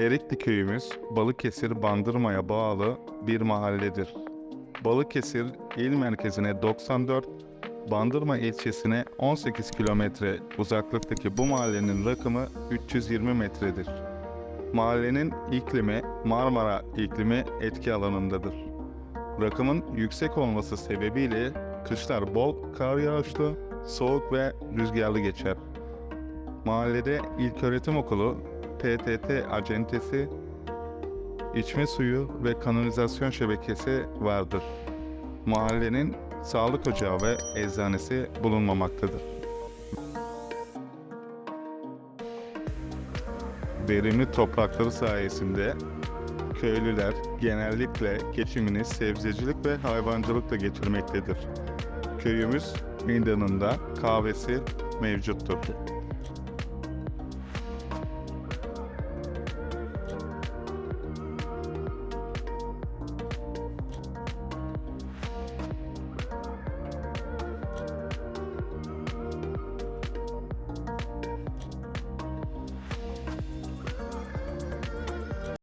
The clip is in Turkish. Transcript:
Erikli köyümüz Balıkesir Bandırma'ya bağlı bir mahalledir. Balıkesir il merkezine 94, Bandırma ilçesine 18 kilometre uzaklıktaki bu mahallenin rakımı 320 metredir. Mahallenin iklimi Marmara iklimi etki alanındadır. Rakımın yüksek olması sebebiyle kışlar bol kar yağışlı, soğuk ve rüzgarlı geçer. Mahallede ilköğretim okulu, PTT acentesi, içme suyu ve kanalizasyon şebekesi vardır. Mahallenin sağlık ocağı ve eczanesi bulunmamaktadır. Verimli toprakları sayesinde köylüler genellikle geçimini sebzecilik ve hayvancılıkla geçirmektedir. Köyümüz meydanında kahvesi mevcuttur.